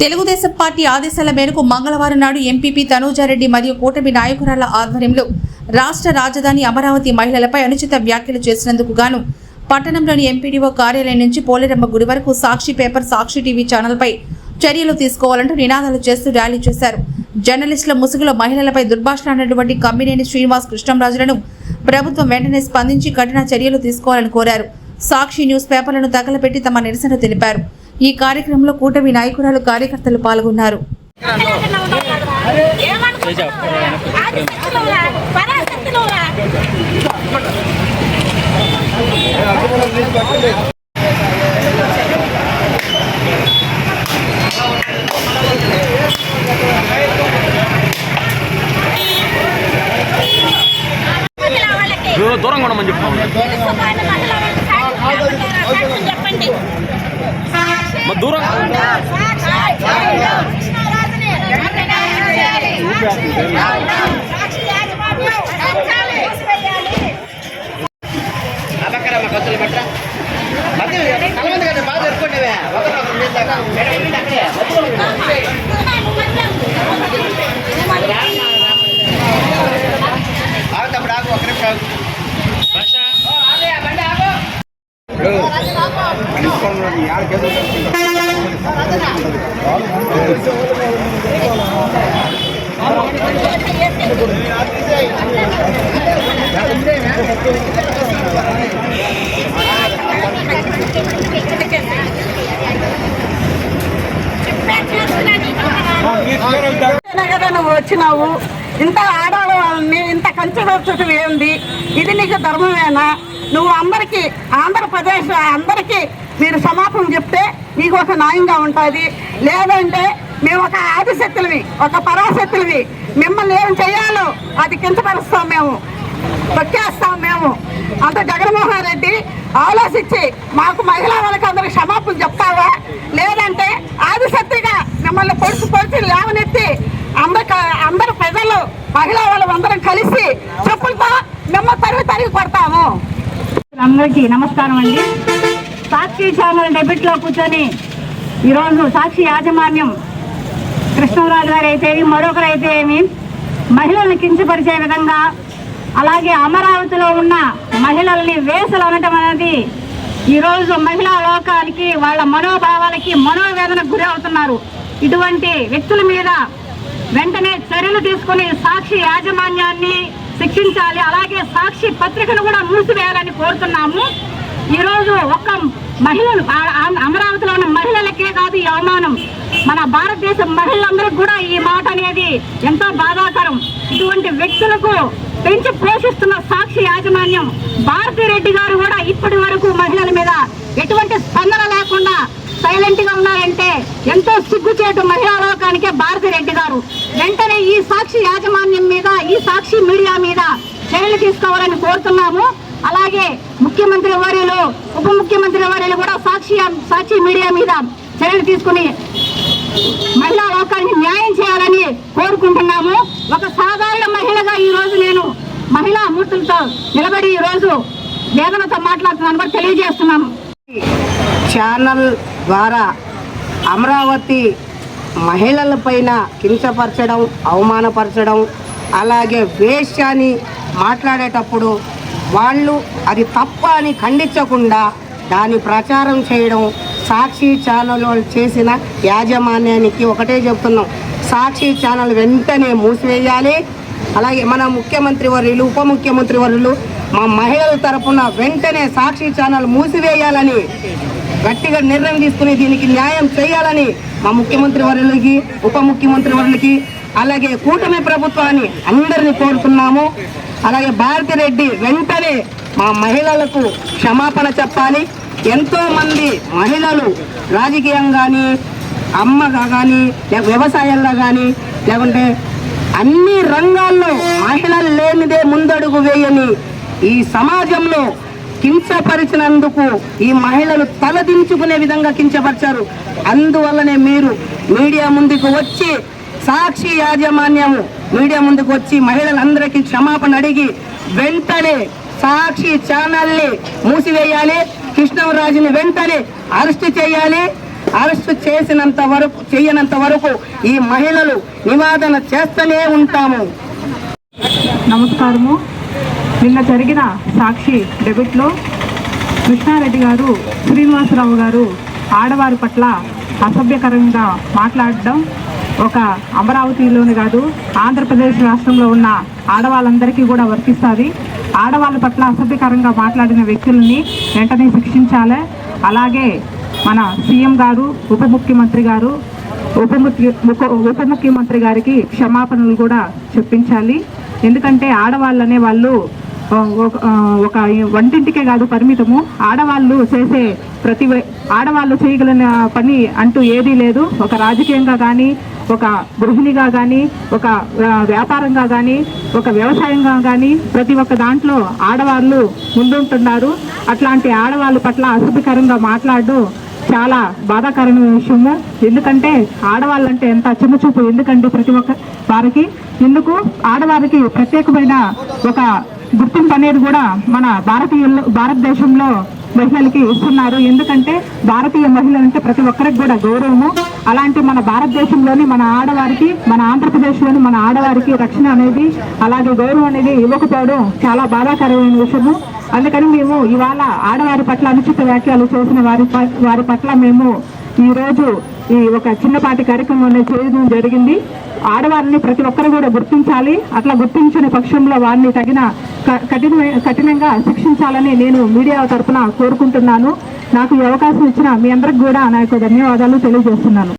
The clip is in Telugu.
తెలుగుదేశం పార్టీ ఆదేశాల మేరకు మంగళవారం నాడు ఎంపీపీ తనూజారెడ్డి మరియు కూటమి నాయకురాల ఆధ్వర్యంలో రాష్ట్ర రాజధాని అమరావతి మహిళలపై అనుచిత వ్యాఖ్యలు చేసినందుకు గాను పట్టణంలోని ఎంపీడీఓ కార్యాలయం నుంచి పోలేరమ్మ గుడి వరకు సాక్షి పేపర్ సాక్షి టీవీ ఛానల్పై చర్యలు తీసుకోవాలంటూ నినాదాలు చేస్తూ ర్యాలీ చేశారు. జర్నలిస్టుల ముసుగులో మహిళలపై దుర్భాషలాడినటువంటి కమ్మినేని శ్రీనివాస్ కృష్ణంరాజులను ప్రభుత్వం వెంటనే స్పందించి కఠిన చర్యలు తీసుకోవాలని కోరారు. సాక్షి న్యూస్ పేపర్లను తగలపెట్టి తమ నిరసన తెలిపారు. ఈ కార్యక్రమంలో కూటమి నాయకురాలు కార్యకర్తలు పాల్గొన్నారు. దూరంగా ఉండమని చెప్తాం பத்தில் பட்டுறேன் பத்தில் கலந்து கதை பார்த்து ஒர்க் பண்ணுவேன் ஆகும் தம்பி ஆகும் ஒக்க நிமிஷம் ஆகும் யார் கேட்டு ஆமா. కదా నువ్వు వచ్చినావు? ఇంత ఆడవాళ్ళని ఇంత కంచెదొచ్చటం ఏంది? ఇది నీకు ధర్మమేనా? నువ్వు అందరికీ ఆంధ్రప్రదేశ్ అందరికీ మీరు సమాపం చెప్తే నీకు ఒక న్యాయంగా ఉంటుంది. లేదంటే మేము ఒక ఆదిశక్తులవి ఒక పరాశక్తులవి. మిమ్మల్ని ఏం చేయాలో అది కించపరుస్తాం మేము. తొక్కేస్తాం మేము. అంత జగన్మోహన్ రెడ్డి ఆలోచించి మాకు మహిళా వాళ్ళకి అందరికి క్షమాపణ చెప్తావా? లేదంటే ఆదిశక్తిగా మిమ్మల్ని పొడిచి పొడిచి లేవనెత్తి అందరు అందరు ప్రజలు మహిళా వాళ్ళు అందరం కలిసి చెప్పులతో మిమ్మల్ని తరిగి తరిగి కొడతాము. అందరికీ నమస్కారం అండి. సాక్షి ఛానల్ డెబిట్లో కూర్చొని ఈరోజు సాక్షి యాజమాన్యం కృష్ణరాజు గారు అయితే మరొకరు అయితే ఏమి? మహిళలను కించపరిచే విధంగా అలాగే అమరావతిలో ఉన్న మహిళల్ని వేసలు అనటం అనేది ఈరోజు మహిళా లోకానికి వాళ్ళ మనోభావాలకి మనోవేదనకు గురి అవుతున్నారు ఇటువంటి వ్యక్తుల మీద వెంటనే చర్యలు తీసుకుని సాక్షి యాజమాన్యాన్ని శిక్షించాలి అలాగే సాక్షి పత్రికను కూడా మూసివేయాలని కోరుతున్నాము. ఈరోజు ఒక్క మహిళలు అమరావతిలో ఉన్న మహిళలకే కాదు ఈ అవమానం. మన భారతదేశం మహిళలందరికీ కూడా ఈ మాట అనేది ఎంతో బాధాకరం. ఇటువంటి వ్యక్తులకు పెంచి పోషిస్తున్న సాక్షి యాజమాన్యం భారతిరెడ్డి గారు కూడా ఇప్పటి వరకు మహిళల మీద ఎటువంటి స్పందన లేకుండా సైలెంట్గా ఉన్నారంటే ఎంతో సిగ్గుచేటు మహిళా లోకానికే భారతిరెడ్డి గారు. వెంటనే ఈ సాక్షి యాజమాన్యం మీద ఈ సాక్షి మీడియా మీద చర్యలు తీసుకోవాలని కోరుతున్నాము. అలాగే ముఖ్యమంత్రి వర్యులు ఉప ముఖ్యమంత్రి వర్యులు కూడా సాక్షి సాక్షి మీడియా మీద చర్యలు తీసుకుని మహిళా లోకానికి న్యాయం చేయాలని కోరుకుంటున్నాము. ఒక సాధారణ మహిళగా ఈ రోజు నేను మహిళా మూర్తులతో నిలబడి ఈ రోజు వేదనతో మాట్లాడుతున్నాను కూడా తెలియజేస్తున్నాము ఛానల్ ద్వారా అమరావతి మహిళల పైన కించపరచడం అవమానపరచడం అలాగే వేష్యాన్ని మాట్లాడేటప్పుడు వాళ్ళు అది తప్ప అని ఖండించకుండా దాని ప్రచారం చేయడం సాక్షి ఛానల్ చేసిన యాజమాన్యానికి ఒకటే చెప్తున్నాం. సాక్షి ఛానల్ వెంటనే మూసివేయాలి. అలాగే మన ముఖ్యమంత్రి వర్యులు ఉప ముఖ్యమంత్రి వర్యులు మా మహిళల తరపున వెంటనే సాక్షి ఛానల్ మూసివేయాలని గట్టిగా నిర్ణయం తీసుకుని దీనికి న్యాయం చేయాలని మా ముఖ్యమంత్రి వర్యులకి ఉప ముఖ్యమంత్రి వర్యులకి అలాగే కూటమి ప్రభుత్వాన్ని అందరినీ కోరుతున్నాము. అలాగే భారతిరెడ్డి వెంటనే మా మహిళలకు క్షమాపణ చెప్పాలి. ఎంతో మంది మహిళలు రాజకీయం కానీ అమ్మగా కానీ లేక వ్యవసాయంలో కానీ లేకుంటే అన్ని రంగాల్లో మహిళలు లేనిదే ముందడుగు వేయని ఈ సమాజంలో కించపరిచినందుకు ఈ మహిళలు తలదించుకునే విధంగా కించపరిచారు. అందువల్లనే మీరు మీడియా ముందుకు వచ్చి సాక్షి యాజమాన్యము మీడియా ముందుకు వచ్చి మహిళలందరికీ క్షమాపణ అడిగి వెంటనే సాక్షి ఛానల్ని మూసివేయాలి కృష్ణరాజుని వెంటనే అరెస్ట్ చేయాలి. అరెస్టు చేసినంత వరకు చేయనంత వరకు ఈ మహిళలు నివాదన చేస్తూనే ఉంటాము. నమస్కారము. నిన్న జరిగిన సాక్షి డెబిట్లో కృష్ణారెడ్డి గారు శ్రీనివాసరావు గారు ఆడవారి పట్ల అసభ్యకరంగా మాట్లాడడం ఒక అమరావతిలోని కాదు ఆంధ్రప్రదేశ్ రాష్ట్రంలో ఉన్న ఆడవాళ్ళందరికీ కూడా వర్తిస్తుంది. ఆడవాళ్ళ పట్ల అసభ్యకరంగా మాట్లాడిన వ్యక్తులని వెంటనే శిక్షించాలి. అలాగే మన సీఎం గారు ఉప ముఖ్యమంత్రి గారు ఉప ముఖ్య ముఖ- ఉప ముఖ్యమంత్రి గారికి క్షమాపణలు కూడా చెప్పించాలి. ఎందుకంటే ఆడవాళ్ళనే వాళ్ళు ఒక- ఒక వంటింటికే కాదు పరిమితము. ఆడవాళ్ళు చేసే ప్రతి ఆడవాళ్ళు చేయగలిగిన పని అంటూ ఏదీ లేదు. ఒక రాజకీయంగా కానీ ఒక గృహిణిగా కానీ ఒక వ్యాపారంగా కానీ ఒక వ్యవసాయంగా కానీ ప్రతి ఒక్క దాంట్లో ఆడవాళ్ళు ముందుంటున్నారు. అట్లాంటి ఆడవాళ్ళ పట్ల అసభ్యకరంగా మాట్లాడడం చాలా బాధాకరమైన విషయము. ఎందుకంటే ఆడవాళ్ళంటే ఎంత చిన్నచూపు ఎందుకంటే ప్రతి ఒక్క వారికి? ఎందుకు ఆడవారికి ప్రత్యేకమైన ఒక గుర్తింపు అనేది కూడా మన భారతీయులు భారతదేశంలో మహిళలకి ఇస్తున్నారు. ఎందుకంటే భారతీయ మహిళలంటే ప్రతి ఒక్కరికి కూడా గౌరవము. అలాంటి మన భారతదేశంలోని మన ఆడవారికి మన ఆంధ్రప్రదేశ్లోని మన ఆడవారికి రక్షణ అనేది అలాగే గౌరవం అనేది ఇవ్వకపోవడం చాలా బాధాకరమైన విషయము. అందుకని మేము ఇవాళ ఆడవారి పట్ల అనుచిత వ్యాఖ్యలు చేసిన వారి వారి పట్ల మేము ఈ రోజు ఈ ఒక చిన్నపాటి కార్యక్రమం చేయడం జరిగింది. ఆడవారిని ప్రతి ఒక్కరు కూడా గుర్తించాలి. అట్లా గుర్తించని పక్షంలో వారిని తగిన క- కఠిన కఠినంగా శిక్షించాలని నేను మీడియా తరఫున కోరుకుంటున్నాను. నాకు ఈ అవకాశం ఇచ్చిన మీ అందరికి కూడా నా యొక్క ధన్యవాదాలు తెలియజేస్తున్నాను.